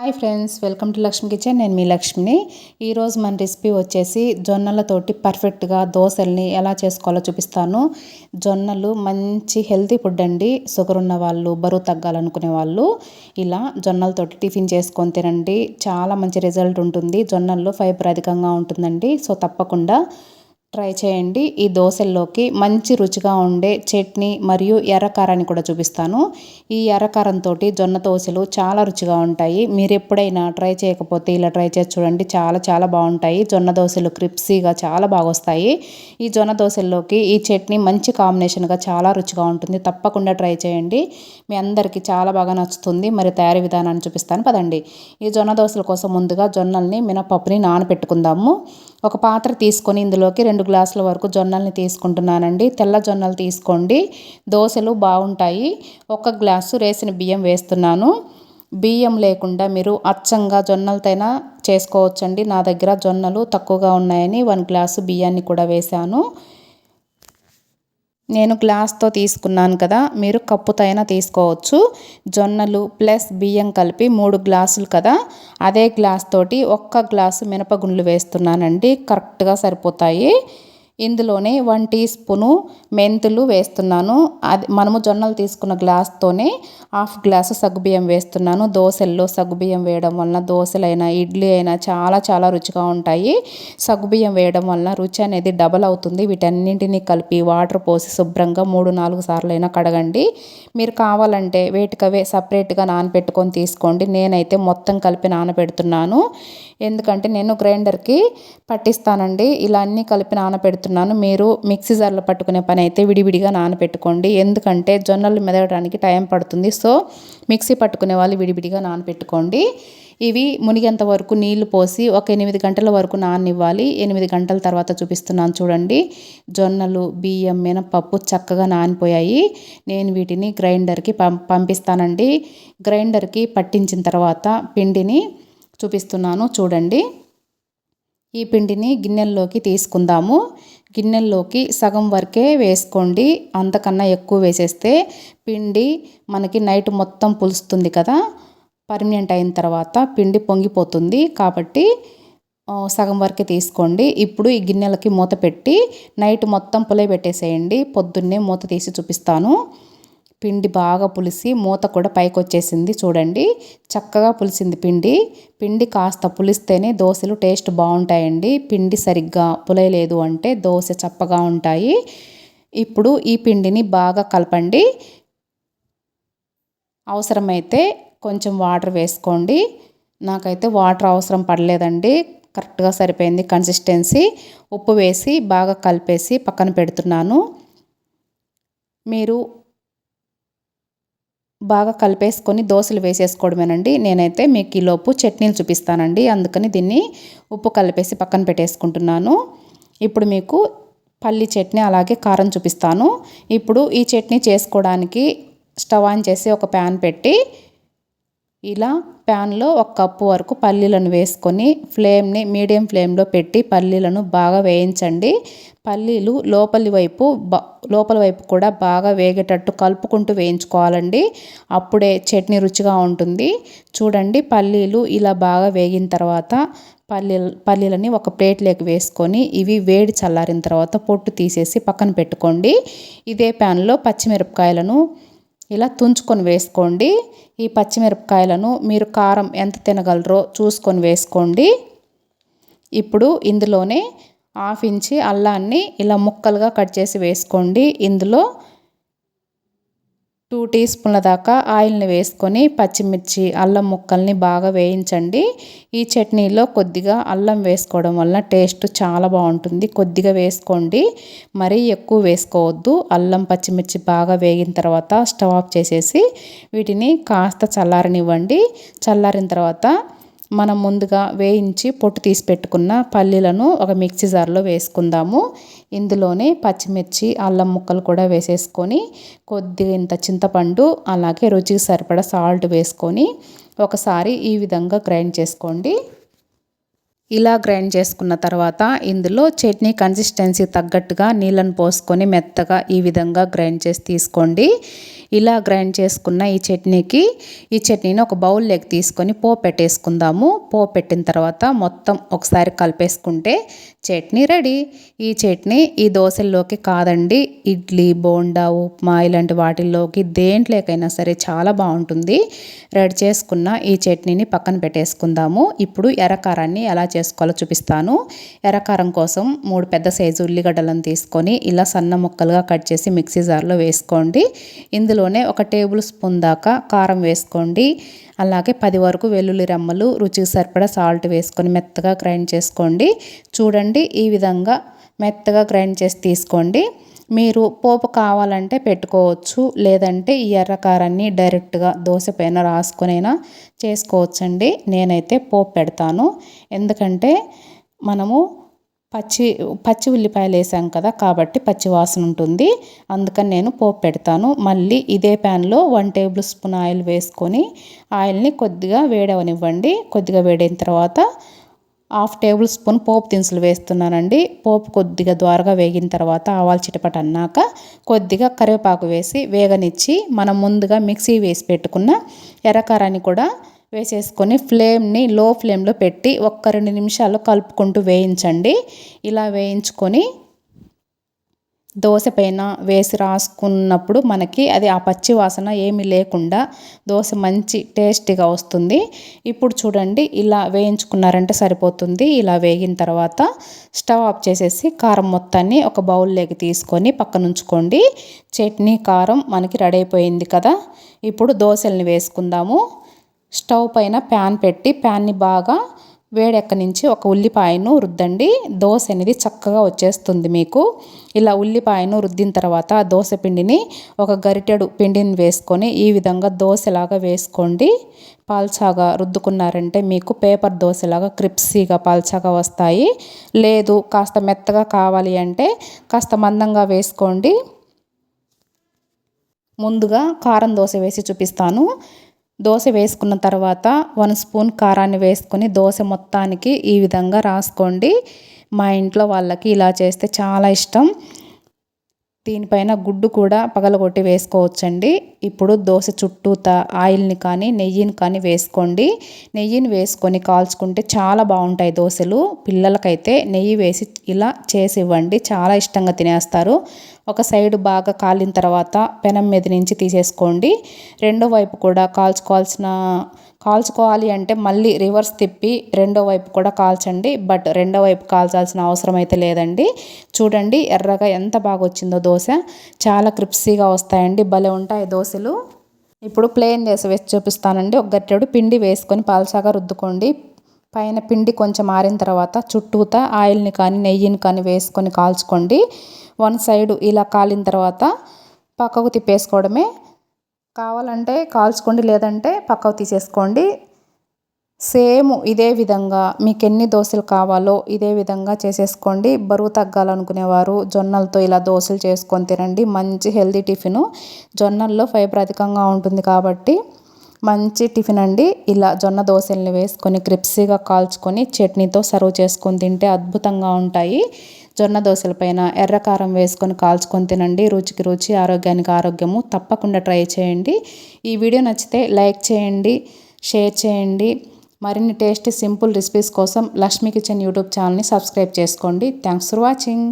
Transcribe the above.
Hi friends welcome to Lakshmi kitchen. నేను మీ లక్ష్మిని. ఈరోజు మన రెసిపీ వచ్చేసి జొన్నలతోటి పర్ఫెక్ట్గా దోశల్ని ఎలా చేసుకోవాలో చూపిస్తాను. జొన్నలు మంచి హెల్తీ ఫుడ్ అండి. షుగర్ ఉన్న వాళ్ళు బరువు తగ్గాలనుకునే వాళ్ళు ఇలా జొన్నలతోటి టిఫిన్ చేసుకొని తినండి. చాలా మంచి రిజల్ట్ ఉంటుంది. జొన్నల్లో ఫైబర్ అధికంగా ఉంటుందండి. సో తప్పకుండా ట్రై చేయండి. ఈ దోశల్లోకి మంచి రుచిగా ఉండే చట్నీ మరియు ఎర్రకారాన్ని కూడా చూపిస్తాను. ఈ ఎర్రకారంతో జొన్న దోశలు చాలా రుచిగా ఉంటాయి. మీరు ఎప్పుడైనా ట్రై చేయకపోతే ఇలా ట్రై చేసి చూడండి. చాలా చాలా బాగుంటాయి. జొన్న దోశలు క్రిప్సీగా చాలా బాగా వస్తాయి. ఈ జొన్న దోశల్లోకి ఈ చట్నీ మంచి కాంబినేషన్గా చాలా రుచిగా ఉంటుంది. తప్పకుండా ట్రై చేయండి. మీ అందరికీ చాలా బాగా నచ్చుతుంది. మరి తయారీ విధానాన్ని చూపిస్తాను. పదండి. ఈ జొన్న దోశల కోసం ముందుగా జొన్నల్ని మినపప్పుని నానబెట్టుకుందాము ఒక పాత్ర తీసుకొని ఇందులోకి రెండు రెండు గ్లాసుల వరకు జొన్నల్ని తీసుకుంటున్నానండి. తెల్ల జొన్నలు తీసుకోండి. దోశలు బాగుంటాయి. ఒక గ్లాసు రేసిన బియ్యం వేస్తున్నాను. బియ్యం లేకుండా మీరు అచ్చంగా జొన్నలతోనా చేసుకోవచ్చండి. నా దగ్గర జొన్నలు తక్కువగా ఉన్నాయని వన్ గ్లాసు బియ్యాన్ని కూడా వేశాను. నేను గ్లాస్తో తీసుకున్నాను కదా మీరు కప్పుతో అయినా తీసుకోవచ్చు. జొన్నలు ప్లస్ బియ్యం కలిపి మూడు గ్లాసులు కదా అదే గ్లాస్ తోటి ఒక్క గ్లాసు మినపగుండ్లు వేస్తున్నానండి. కరెక్ట్గా సరిపోతాయి. ఇందులోనే వన్ టీ స్పూను మెంతులు వేస్తున్నాను. అది మనము జొన్నలు తీసుకున్న గ్లాస్తోనే హాఫ్ గ్లాసు సగ్గుబియ్యం వేస్తున్నాను. దోశల్లో సగ్గుబియ్యం వేయడం వలన దోశలైనా ఇడ్లీ అయినా చాలా చాలా రుచిగా ఉంటాయి. సగ్గుబియ్యం వేయడం వలన రుచి అనేది డబల్ అవుతుంది. వీటన్నింటినీ కలిపి వాటర్ పోసి శుభ్రంగా మూడు నాలుగు సార్లు అయినా కడగండి. మీరు కావాలంటే వేటికవే సపరేట్గా నానబెట్టుకొని తీసుకోండి. నేనైతే మొత్తం కలిపి నానబెడుతున్నాను. ఎందుకంటే నేను గ్రైండర్కి పట్టిస్తానండి. ఇలా అన్నీ కలిపి నానబెడుతున్నాను. మీరు మిక్సీ జార్లో పట్టుకునే పని అయితే విడివిడిగా నానబెట్టుకోండి. ఎందుకంటే జొన్నలు మెదగడానికి టైం పడుతుంది. సో మిక్సీ పట్టుకునే వాళ్ళు విడివిడిగా నానబెట్టుకోండి. ఇవి మునిగేంత వరకు నీళ్ళు పోసి ఒక ఎనిమిది గంటల వరకు నాననివ్వాలి ఎనిమిది గంటల తర్వాత చూపిస్తున్నాను చూడండి. జొన్నలు బియ్యం మినపప్పు చక్కగా నానిపోయాయి. నేను వీటిని గ్రైండర్కి పం పంపిస్తానండి. గ్రైండర్కి పట్టించిన తర్వాత పిండిని చూపిస్తున్నాను. చూడండి. ఈ పిండిని గిన్నెల్లోకి తీసుకుందాము. గిన్నెల్లోకి సగం వరకే వేసుకోండి. అంతకన్నా ఎక్కువ వేసేస్తే పిండి మనకి నైట్ మొత్తం పులుస్తుంది కదా. పర్మనెంట్ అయిన తర్వాత పిండి పొంగిపోతుంది కాబట్టి సగం వరకే తీసుకోండి. ఇప్పుడు ఈ గిన్నెలకి మూత పెట్టి నైట్ మొత్తం పులే పెట్టేసేయండి పొద్దున్నే మూత తీసి చూపిస్తాను. పిండి బాగా పులిసి మూత కూడా పైకి వచ్చేసింది చూడండి. చక్కగా పులిసింది పిండి. పిండి కాస్త పులిస్తేనే దోశలు టేస్ట్ బాగుంటాయండి. పిండి సరిగ్గా పులయలేదు అంటే దోశ చప్పగా ఉంటాయి. ఇప్పుడు ఈ పిండిని బాగా కలపండి. అవసరమైతే కొంచెం వాటర్ వేసుకోండి. నాకైతే వాటర్ అవసరం పడలేదండి. కరెక్ట్గా సరిపోయింది కన్సిస్టెన్సీ. ఉప్పు వేసి బాగా కలిపేసి పక్కన పెడుతున్నాను. మీరు బాగా కలిపేసుకొని దోశలు వేసేసుకోవడమేనండి. నేనైతే మీకు ఈలోపు చట్నీలు చూపిస్తానండి. అందుకని దీన్ని ఉప్పు కలిపేసి పక్కన పెట్టేసుకుంటున్నాను. ఇప్పుడు మీకు పల్లి చట్నీ అలాగే కారం చూపిస్తాను. ఇప్పుడు ఈ చట్నీ చేసుకోవడానికి స్టవ్ ఆన్ చేసి ఒక ప్యాన్ పెట్టి ఇలా ప్యాన్లో ఒక కప్పు వరకు పల్లీలను వేసుకొని ఫ్లేమ్ని మీడియం ఫ్లేమ్లో పెట్టి పల్లీలను బాగా వేయించండి. పల్లీలు లోపలి వైపు లోపల వైపు కూడా బాగా వేగేటట్టు కలుపుకుంటూ వేయించుకోవాలండి. అప్పుడే చట్నీ రుచిగా ఉంటుంది. చూడండి పల్లీలు ఇలా బాగా వేగిన తర్వాత పల్లీ పల్లీలని ఒక ప్లేట్లోకి వేసుకొని ఇవి వేడి చల్లారిన తర్వాత పొట్టు తీసేసి పక్కన పెట్టుకోండి. ఇదే ప్యాన్లో పచ్చిమిరపకాయలను ఇలా తుంచుకొని వేసుకోండి. ఈ పచ్చిమిరపకాయలను మీరు కారం ఎంత తినగలరో చూసుకొని వేసుకోండి. ఇప్పుడు ఇందులోనే హాఫ్ ఇంచి అల్లాన్ని ఇలా ముక్కలుగా కట్ చేసి వేసుకోండి. ఇందులో టూ టీ స్పూన్ల దాకా ఆయిల్ని వేసుకొని పచ్చిమిర్చి అల్లం ముక్కల్ని బాగా వేయించండి. ఈ చట్నీలో కొద్దిగా అల్లం వేసుకోవడం వల్ల టేస్ట్ చాలా బాగుంటుంది. కొద్దిగా వేసుకోండి. మరీ ఎక్కువ వేసుకోవద్దు. అల్లం పచ్చిమిర్చి బాగా వేగిన తర్వాత స్టవ్ ఆఫ్ చేసేసి వీటిని కాస్త చల్లారనివ్వండి. చల్లారిన తర్వాత మనం ముందుగా వేయించి పొట్టు తీసి పెట్టుకున్న పల్లీలను ఒక మిక్సీ జార్లో వేసుకుందాము. ఇందులోనే పచ్చిమిర్చి అల్లం ముక్కలు కూడా వేసేసుకొని కొద్దిగా ఇంత చింతపండు అలాగే రుచికి సరిపడా సాల్ట్ వేసుకొని ఒకసారి ఈ విధంగా గ్రైండ్ చేసుకోండి. ఇలా గ్రైండ్ చేసుకున్న తర్వాత ఇందులో చట్నీ కన్సిస్టెన్సీ తగ్గట్టుగా నీళ్ళను పోసుకొని మెత్తగా ఈ విధంగా గ్రైండ్ చేసి తీసుకోండి. ఇలా గ్రైండ్ చేసుకున్న ఈ చట్నీకి ఈ చట్నీని ఒక బౌల్లోకి తీసుకొని పో పెట్టేసుకుందాము. పో పెట్టిన తర్వాత మొత్తం ఒకసారి కలిపేసుకుంటే చట్నీ రెడీ. ఈ చట్నీ ఈ దోశల్లోకి కాదండి. ఇడ్లీ బోండా ఉప్మా ఇలాంటి వాటిల్లోకి దేంట్లోకైనా సరే చాలా బాగుంటుంది. రెడీ చేసుకున్న ఈ చట్నీని పక్కన పెట్టేసుకుందాము. ఇప్పుడు ఎర్రకారాన్ని ఎలా చేసుకోవాలో చూపిస్తాను. ఎర్రకారం కోసం మూడు పెద్ద సైజు ఉల్లిగడ్డలను తీసుకొని ఇలా సన్న ముక్కలుగా కట్ చేసి మిక్సీ జార్లో వేసుకోండి. ఇందులోనే ఒక టేబుల్ స్పూన్ దాకా కారం వేసుకోండి. అలాగే పది వరకు వెల్లుల్లి రెమ్మలు రుచికి సరిపడా సాల్ట్ వేసుకొని మెత్తగా గ్రైండ్ చేసుకోండి. చూడండి ఈ విధంగా మెత్తగా గ్రైండ్ చేసి తీసుకోండి. మీరు పోపు కావాలంటే పెట్టుకోవచ్చు లేదంటే ఈ ఎర్రకారాన్ని డైరెక్ట్గా దోశ పైన రాసుకొనైనా చేసుకోవచ్చండి. నేనైతే పోపు పెడతాను. ఎందుకంటే మనము పచ్చి పచ్చి ఉల్లిపాయలు వేసాం కదా కాబట్టి పచ్చి వాసన ఉంటుంది. అందుకని నేను పోపు పెడతాను. మళ్ళీ ఇదే ప్యాన్లో వన్ టేబుల్ స్పూన్ ఆయిల్ వేసుకొని ఆయిల్ని కొద్దిగా వేడవనివ్వండి. కొద్దిగా వేడైన తర్వాత హాఫ్ టేబుల్ స్పూన్ పోపు దినుసులు వేస్తున్నానండి. పోపు కొద్దిగా ద్వారగా వేగిన తర్వాత ఆవాలు చిటపట అన్నాక కొద్దిగా కరివేపాకు వేసి వేగనిచ్చి మనం ముందుగా మిక్సీ వేసి పెట్టుకున్న ఎర్రకారాన్ని కూడా వేసేసుకొని ఫ్లేమ్ని లో ఫ్లేమ్లో పెట్టి ఒక్క రెండు నిమిషాలు కలుపుకుంటూ వేయించండి. ఇలా వేయించుకొని దోశ పైన వేసి రాసుకున్నప్పుడు మనకి అది ఆ పచ్చి వాసన ఏమీ లేకుండా దోశ మంచి టేస్టీగా వస్తుంది. ఇప్పుడు చూడండి ఇలా వేయించుకున్నారంటే సరిపోతుంది. ఇలా వేగిన తర్వాత స్టవ్ ఆఫ్ చేసేసి కారం మొత్తాన్ని ఒక బౌల్లోకి తీసుకొని పక్కన ఉంచుకోండి. చట్నీ కారం మనకి రెడీ అయిపోయింది కదా. ఇప్పుడు దోశల్ని వేసుకుందాము. స్టవ్ పైన ప్యాన్ పెట్టి ప్యాన్ని బాగా వేడెక్కనించి ఒక ఉల్లిపాయను రుద్దండి. దోశ అనేది చక్కగా వచ్చేస్తుంది మీకు. ఇలా ఉల్లిపాయను రుద్దిన తర్వాత దోశ పిండిని ఒక గరిటెడు పిండిని వేసుకొని ఈ విధంగా దోశలాగా వేసుకోండి. పాల్చాగా రుద్దుకున్నారంటే మీకు పేపర్ దోశలాగా క్రిప్సీగా పాల్చాగా వస్తాయి. లేదు కాస్త మెత్తగా కావాలి అంటే కాస్త మందంగా వేసుకోండి. ముందుగా కారం దోశ వేసి చూపిస్తాను. దోశ వేసుకున్న తర్వాత వన్ స్పూన్ కారాన్ని వేసుకొని దోశ మొత్తానికి ఈ విధంగా రాసుకోండి. మా ఇంట్లో వాళ్ళకి ఇలా చేస్తే చాలా ఇష్టం. దీనిపైన గుడ్డు కూడా పగలగొట్టి వేసుకోవచ్చండి. ఇప్పుడు దోశ చుట్టూత ఆయిల్ని కానీ నెయ్యిని కానీ వేసుకోండి. నెయ్యిని వేసుకొని కాల్చుకుంటే చాలా బాగుంటాయి దోశలు. పిల్లలకైతే నెయ్యి వేసి ఇలా చేసి ఇవ్వండి చాలా ఇష్టంగా తినేస్తారు. ఒక సైడ్ బాగా కాలిన తర్వాత పెనం మీద నుంచి తీసేసుకోండి. రెండో వైపు కూడా కాల్చుకోవాల్సిన కాల్చుకోవాలి అంటే మళ్ళీ రివర్స్ తిప్పి రెండో వైపు కూడా కాల్చండి బట్ రెండో వైపు కాల్చాల్సిన అవసరం అయితే లేదండి. చూడండి ఎర్రగా ఎంత బాగా వచ్చిందో దోశ. చాలా క్రిప్సీగా వస్తాయండి భలే ఉంటాయి దోశలు. ఇప్పుడు ప్లేన్ దోశ వేసి చూపిస్తానండి. ఒక గట్టెడు పిండి వేసుకొని పాల్సాగా రుద్దుకోండి. పైన పిండి కొంచెం ఆరిన తర్వాత చుట్టూత ఆయిల్ని కానీ నెయ్యిని కానీ వేసుకొని కాల్చుకోండి. వన్ సైడ్ ఇలా కాలిన తర్వాత పక్కకు తిప్పేసుకోవడమే కావాలంటే కాల్చుకోండి లేదంటే పక్కకు తీసేసుకోండి. సేమ్ ఇదే విధంగా మీకు ఎన్ని దోశలు కావాలో ఇదే విధంగా చేసేసుకోండి. బరువు తగ్గాలనుకునేవారు జొన్నలతో ఇలా దోశలు చేసుకొని తినండి. మంచి హెల్దీ టిఫిన్ జొన్నల్లో ఫైబర్ అధికంగా ఉంటుంది కాబట్టి మంచి టిఫిన్ అండి. ఇలా జొన్న దోశల్ని వేసుకొని క్రిప్సీగా కాల్చుకొని చట్నీతో సర్వ్ చేసుకొని తింటే అద్భుతంగా ఉంటాయి. జొన్న దోశల పైన ఎర్రకారం వేసుకొని కాల్చుకొని తినండి. రుచికి రుచి ఆరోగ్యానికి ఆరోగ్యము తప్పకుండా ట్రై చేయండి. ఈ వీడియో నచ్చితే లైక్ చేయండి షేర్ చేయండి. మరిన్ని టేస్టీ సింపుల్ రెసిపీస్ కోసం లక్ష్మీ కిచెన్ యూట్యూబ్ ఛానల్ని సబ్స్క్రైబ్ చేసుకోండి. Thanks for watching.